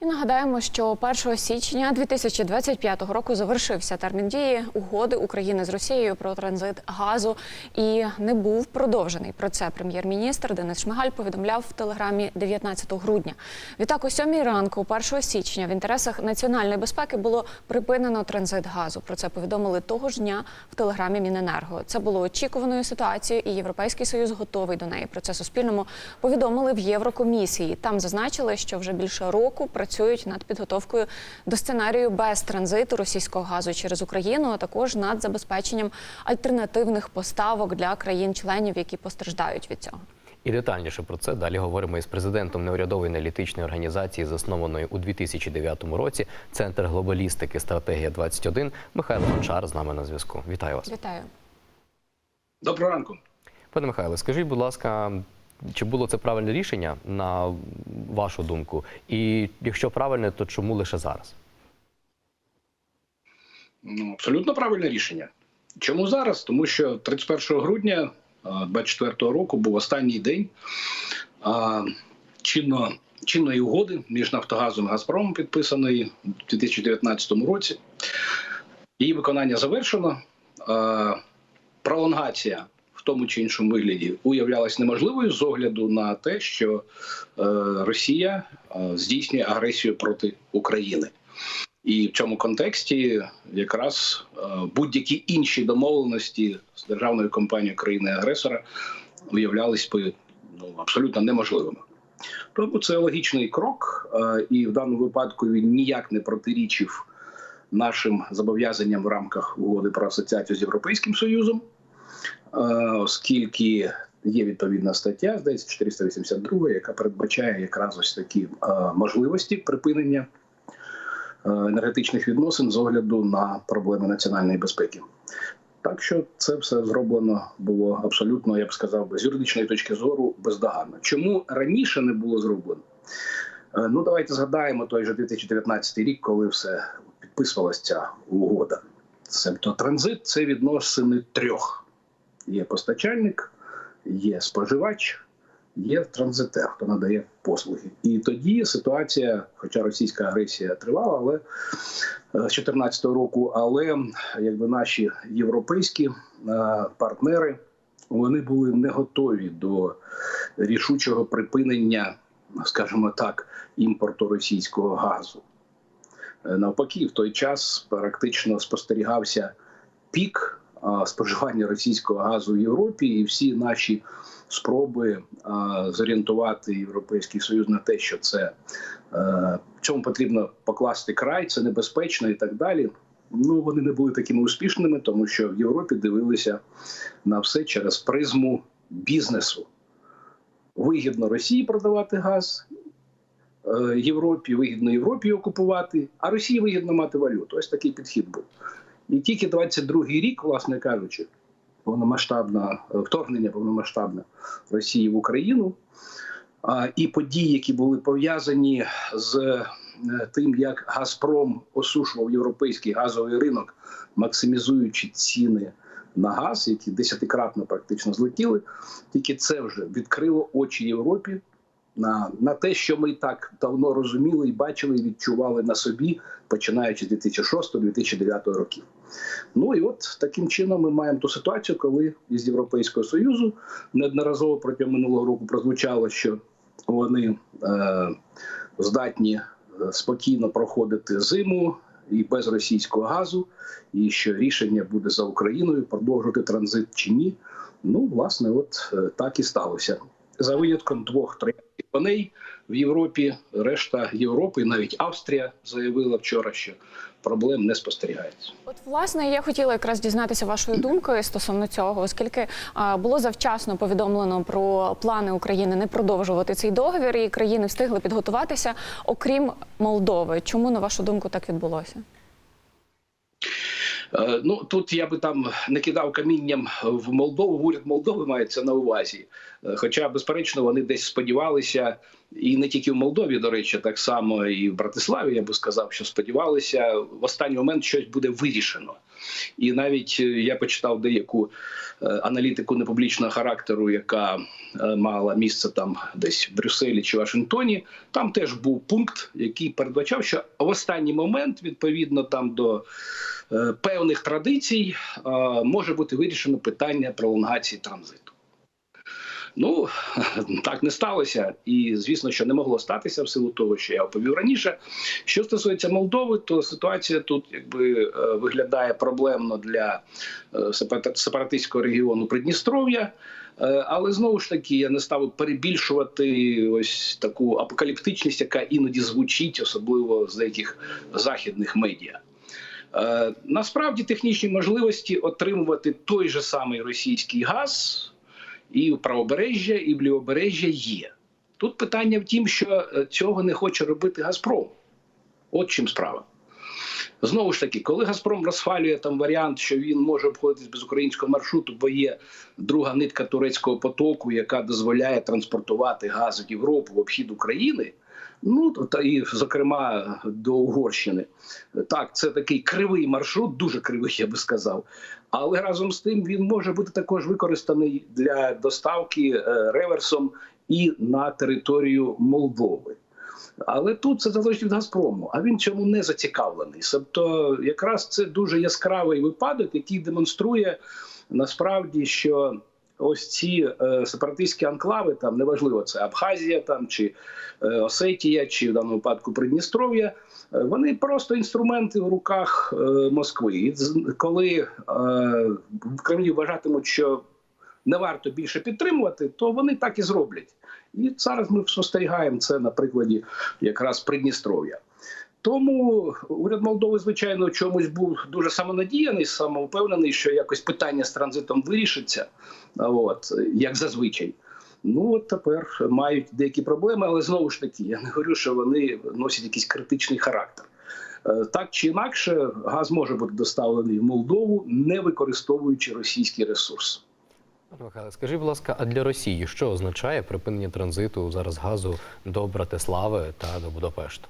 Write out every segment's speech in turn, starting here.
І нагадаємо, що 1 січня 2025 року завершився термін дії угоди України з Росією про транзит газу і не був продовжений. Про це прем'єр-міністр Денис Шмигаль повідомляв в телеграмі 19 грудня. Відтак, о 7 ранку, 1 січня, в інтересах національної безпеки було припинено транзит газу. Про це повідомили того ж дня в телеграмі Міненерго. Це було очікуваною ситуацією, і Європейський союз готовий до неї. Про це Суспільному повідомили в Єврокомісії. Там зазначили, що вже більше року працюють над підготовкою до сценарію без транзиту російського газу через Україну, а також над забезпеченням альтернативних поставок для країн-членів, які постраждають від цього. І детальніше про це далі говоримо із президентом неурядової аналітичної організації, заснованої у 2009 році. Центр глобалістики стратегія 21 Михайло Гончар з нами на зв'язку. Вітаю вас, Вітаю. Доброго ранку. пане Михайло. Скажіть, будь ласка, чи було це правильне рішення на вашу думку? І якщо правильне, то чому лише зараз? Ну, абсолютно правильне рішення. Чому зараз? Тому що 31 грудня 2024 року був останній день а, чинно, чинної угоди між Нафтогазом і Газпромом, підписаної у 2019 році. Її виконання завершено. А, пролонгація тому чи іншому вигляді уявлялась неможливою з огляду на те, що е, Росія е, здійснює агресію проти України. І в цьому контексті якраз е, будь-які інші домовленості з державною компанією країни-агресора виявлялись ну, абсолютно неможливими. Тому це логічний крок, і в даному випадку він ніяк не протирічив нашим зобов'язанням в рамках угоди про асоціацію з Європейським Союзом, оскільки є відповідна стаття, здається, 482, яка передбачає якраз ось такі е, можливості припинення е, енергетичних відносин з огляду на проблеми національної безпеки. Так що це все зроблено було абсолютно, я б сказав, з юридичної точки зору бездоганно. Чому раніше не було зроблено? Е, Ну, давайте згадаємо той же 2019 рік, коли все підписувалася ця угода. Себто транзит це відносини трьох: є постачальник, є споживач, є транзитер, хто надає послуги. І тоді ситуація, хоча російська агресія тривала, але е, з 2014 року, але якби наші європейські е, партнери вони були не готові до рішучого припинення, скажімо так, імпорту російського газу. Е, Навпаки, в той час практично спостерігався пік споживання російського газу в Європі, і всі наші спроби зорієнтувати Європейський Союз на те, що це е, цьому потрібно покласти край, це небезпечно і так далі. Ну вони не були такими успішними, тому що в Європі дивилися на все через призму бізнесу. Вигідно Росії продавати газ, е, Європі, вигідно Європі окупувати, а Росії вигідно мати валюту. Ось такий підхід був. І тільки 22-й рік, власне кажучи, повномасштабне вторгнення повномасштабне Росії в Україну. а, І події, які були пов'язані з е, тим, як Газпром осушував європейський газовий ринок, максимізуючи ціни на газ, які десятикратно практично злетіли. Тільки це вже відкрило очі Європі на, на те, що ми так давно розуміли і бачили, і відчували на собі, починаючи з 2006-2009 років. Ну і от таким чином ми маємо ту ситуацію, коли із Європейського Союзу неодноразово протягом минулого року прозвучало, що вони е, здатні е, спокійно проходити зиму і без російського газу, і що рішення буде за Україною продовжувати транзит чи ні. Ну, власне, от е, так і сталося. За винятком двох-трьох коней в Європі, решта Європи, навіть Австрія заявила вчора, що проблем не спостерігається. От власне я хотіла якраз дізнатися вашої думки стосовно цього, оскільки було завчасно повідомлено про плани України не продовжувати цей договір, і країни встигли підготуватися, окрім Молдови. Чому на вашу думку так відбулося? Е, Ну тут я би там не кидав камінням в Молдову. Уряд Молдови мається на увазі. Е, Хоча, безперечно, вони десь сподівалися, і не тільки в Молдові, до речі, так само і в Братиславі. Я би сказав, що сподівалися в останній момент щось буде вирішено. І навіть е, я почитав деяку е, аналітику непублічного характеру, яка е, мала місце там десь в Брюсселі чи Вашингтоні. Там теж був пункт, який передбачав, що в останній момент, відповідно там до певних традицій, може бути вирішено питання пролонгації транзиту. Ну так не сталося, і звісно, що не могло статися в силу того, що я оповів раніше. Що стосується Молдови, то ситуація тут якби е, виглядає проблемно для е, сепаратистського регіону Придністров'я. Е, Але знову ж таки я не ставив перебільшувати ось таку апокаліптичність, яка іноді звучить, особливо з деяких західних медіа. Насправді технічні можливості отримувати той же самий російський газ і в правобережжя, і в лівобережжя є. Тут питання в тім, що е, цього не хоче робити Газпром. От чим справа. Знову ж таки, коли Газпром розхвалює там варіант, що він може обходитись без українського маршруту, бо є друга нитка турецького потоку, яка дозволяє транспортувати газ в Європу в обхід України. Ну та і зокрема до Угорщини. Так, це такий кривий маршрут, дуже кривий, я би сказав. Але разом з тим він може бути також використаний для доставки е, реверсом і на територію Молдови. Але тут це залежить від Газпрому, а він цьому не зацікавлений. Тобто, якраз це дуже яскравий випадок, який демонструє насправді, що ось ці е, сепаратистські анклави, там неважливо, це Абхазія там чи е, Осетія, чи в даному випадку Придністров'я, е, вони просто інструменти в руках Москви. І коли в Кремлі вважатимуть, що не варто більше підтримувати, то вони так і зроблять. І зараз ми спостерігаємо це на прикладі якраз Придністров'я. Тому уряд Молдови, звичайно, чомусь був дуже самонадіяний, самовпевнений, що якось питання з транзитом вирішиться, от як зазвичай. Ну от тепер мають деякі проблеми, але знову ж таки, я не говорю, що вони носять якийсь критичний характер. Е, Так чи інакше, газ може бути доставлений в Молдову, не використовуючи російський ресурс. Пане Михайле, скажіть, будь ласка, а для Росії що означає припинення транзиту зараз газу до Братислави та до Будапешту?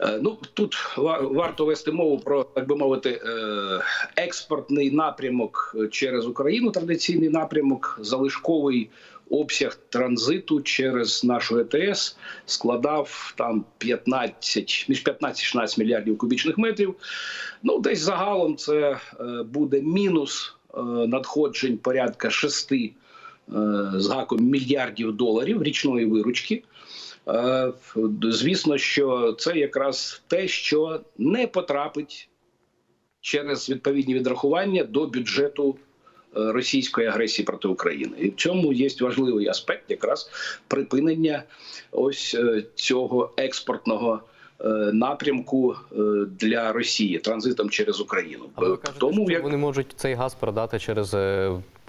Е, Ну тут ва- варто вести мову про так би мовити е, експортний напрямок через Україну. Традиційний напрямок, залишковий обсяг транзиту через нашу ЕТС складав там 15, між 15 і 16 мільярдів кубічних метрів. Ну, десь загалом це е, буде мінус е, надходжень порядка 6 е, з гаком мільярдів доларів річної виручки. Е, Звісно, що це якраз те, що не потрапить через відповідні відрахування до бюджету е, російської агресії проти України, і в цьому є важливий аспект, якраз припинення ось е, цього експортного напрямку для Росії транзитом через Україну. А ви кажете, Тому що як вони можуть цей газ продати через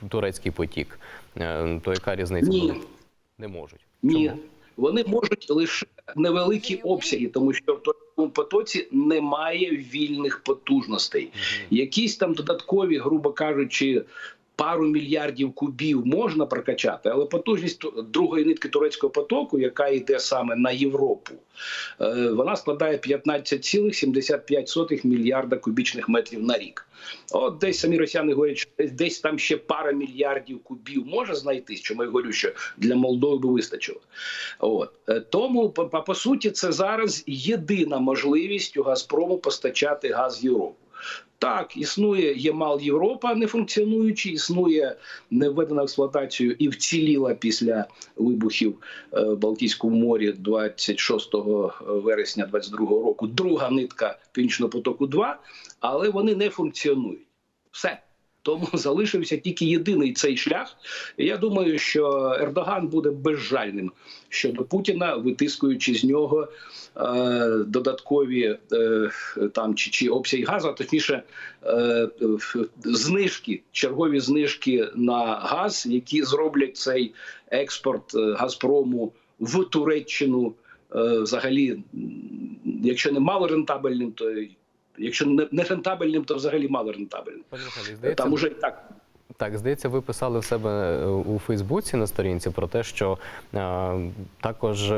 турецький потік. То яка різниця? Ні. буде? Не можуть. Ні, Чому? Вони можуть лише невеликі обсяги, тому що в тому потоці немає вільних потужностей. Якісь там додаткові, грубо кажучи. Пару мільярдів кубів можна прокачати, але потужність другої нитки турецького потоку, яка йде саме на Європу, е, вона складає 15,75 мільярда кубічних метрів на рік. От десь самі росіяни говорять, що десь, там ще пара мільярдів кубів може знайтись, чому я говорю, що для Молдови би вистачило. От Е, тому по, по суті, це зараз єдина можливість у Газпрому постачати газ в Європу. Так, існує Ємал Європа, не функціонуючи, існує не введена в експлуатацію і вціліла після вибухів е, в Балтійському морі 26 вересня 22 року. Друга нитка Північного потоку 2 але вони не функціонують. Все. Тому залишився тільки єдиний цей шлях. Я думаю, що Ердоган буде безжальним щодо Путіна, витискуючи з нього е, додаткові е, там чи, чи обсяг газу, а точніше е, знижки, чергові знижки на газ, які зроблять цей експорт е, Газпрому в Туреччину е, взагалі, якщо не мало рентабельним, то якщо не, рентабельним, то взагалі мало рентабельним. Здається, Там уже і так Так, здається, ви писали в себе е, у Фейсбуці на сторінці про те, що е, також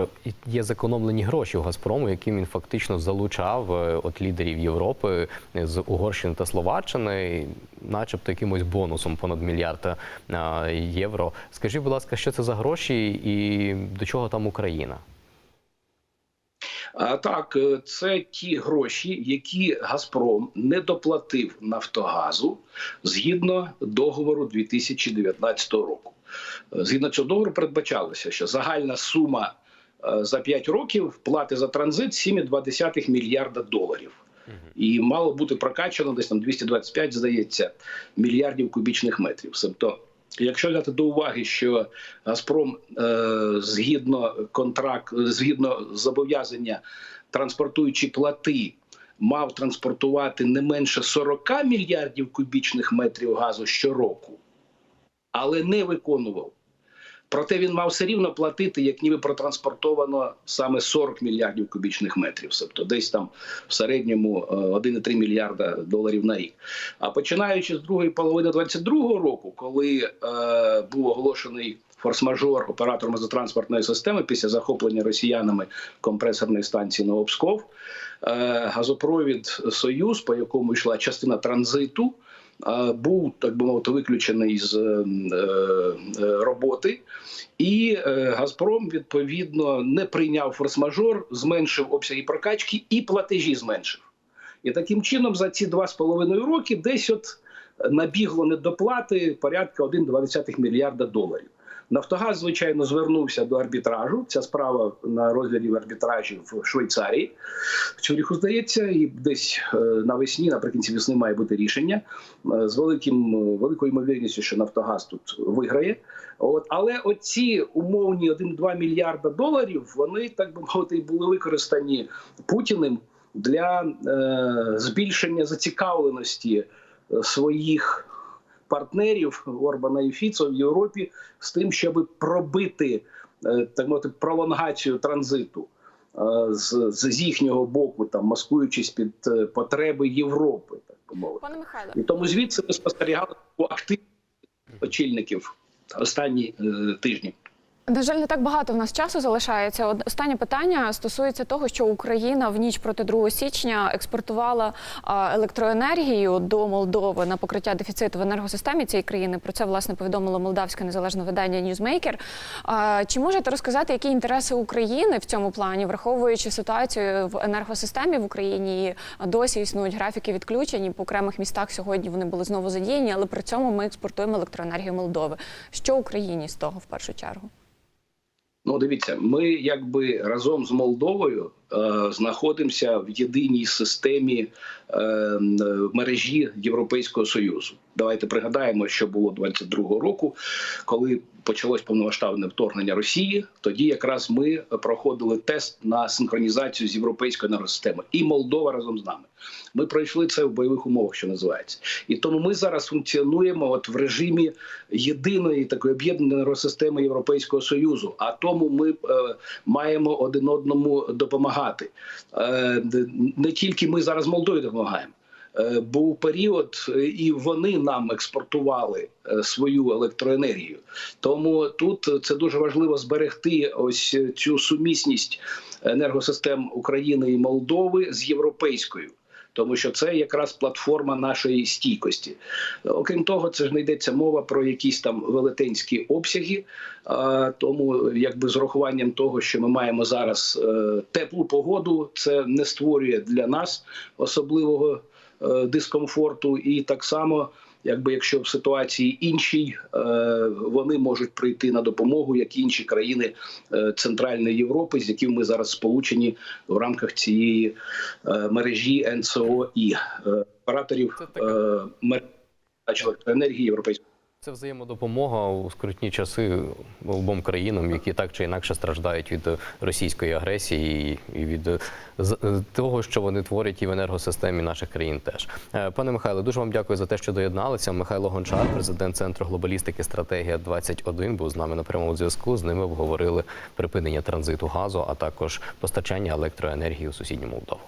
є зекономлені гроші у Газпрому, яким він фактично залучав е, от лідерів Європи з Угорщини та Словаччини, начебто якимось бонусом понад мільярд е, євро. Скажіть, будь ласка, що це за гроші і до чого там Україна? А так, е, це ті гроші, які Газпром не доплатив Нафтогазу згідно договору 2019 року. Е, Згідно цього договору передбачалося, що загальна сума е, за 5 років плати за транзит 7,2 мільярда доларів. І мало бути прокачано десь там 225, здається, мільярдів кубічних метрів. Тобто, якщо взяти до уваги, що Газпром е, згідно контракт, згідно зобов'язання транспортуючи плати, мав транспортувати не менше 40 мільярдів кубічних метрів газу щороку, але не виконував. Проте він мав все рівно платити, як ніби протранспортовано саме 40 мільярдів кубічних метрів, тобто десь там в середньому е, 1,3 мільярда доларів на рік. А починаючи з другої половини 2022 року, коли е, був оголошений форс-мажор оператором газотранспортної системи після захоплення росіянами компресорної станції Новопсков, е, газопровід Союз, по якому йшла частина транзиту. Був так би мовити виключений з е, е, роботи, і е, Газпром відповідно не прийняв форс-мажор, зменшив обсяги прокачки і платежі зменшив. І таким чином за ці два з половиною роки десь от набігло недоплати порядка 1,2 мільярда доларів. Нафтогаз, звичайно, звернувся до арбітражу. Ця справа на розгляді в арбітражі в Швейцарії. В Цюріху здається, і десь е, навесні, наприкінці весни, має бути рішення е, з великим великою ймовірністю, що Нафтогаз тут виграє. От але оці умовні 1-2 мільярда доларів, вони так би мовити, були використані Путіним для е, збільшення зацікавленості е, своїх партнерів Орбана і Фіцо в Європі з тим, щоб пробити е, так мовити пролонгацію транзиту. е, З, з їхнього боку, там маскуючись під е, потреби Європи, так би мовити, Пане Михайло, і тому звідси ми спостерігали у активність очільників останні е, тижні. На жаль, не так багато в нас часу залишається. Останнє питання стосується того, що Україна в ніч проти 2 січня експортувала електроенергію до Молдови на покриття дефіциту в енергосистемі цієї країни. Про це власне повідомило молдавське незалежне видання. А, Чи можете розказати, які інтереси України в цьому плані, враховуючи ситуацію в енергосистемі в Україні? Досі існують графіки відключень. і По окремих містах сьогодні вони були знову задіяні, але при цьому ми експортуємо електроенергію Молдови. Що Україні з того в першу чергу? Ну, дивіться, ми якби разом з Молдовою знаходимося в єдиній системі е, мережі Європейського союзу. Давайте пригадаємо, що було 22-го року, коли почалось повномасштабне вторгнення Росії. Тоді якраз ми проходили тест на синхронізацію з європейською енергосистемою, і Молдова разом з нами. Ми пройшли це в бойових умовах, що називається, і тому ми зараз функціонуємо от в режимі єдиної такої об'єднаної енергосистеми Європейського союзу. А тому ми е, маємо один одному допомагати. Е, не тільки ми зараз Молдові допомагаємо. Е, Був період, і вони нам експортували е, свою електроенергію. Тому тут це дуже важливо зберегти ось цю сумісність енергосистем України і Молдови з європейською. Тому що це якраз платформа нашої стійкості. Окрім того, це ж не йдеться мова про якісь там велетенські обсяги. Тому, якби з урахуванням того, що ми маємо зараз е, теплу погоду, це не створює для нас особливого е, дискомфорту, і так само. Якби якщо в ситуації іншій е, вони можуть прийти на допомогу, як і інші країни е, Центральної Європи, з якими ми зараз сполучені в рамках цієї е, мережі НСО і операторів мережі електроенергії європейської. Це взаємодопомога у скрутні часи обом країнам, які так чи інакше страждають від російської агресії і від з- того, що вони творять і в енергосистемі наших країн. Теж Е, пане Михайло, дуже вам дякую за те, що доєдналися. Михайло Гончар, президент центру глобалістики стратегія 21 був з нами на прямому зв'язку. З ними обговорили припинення транзиту газу, а також постачання електроенергії у сусідню Молдову.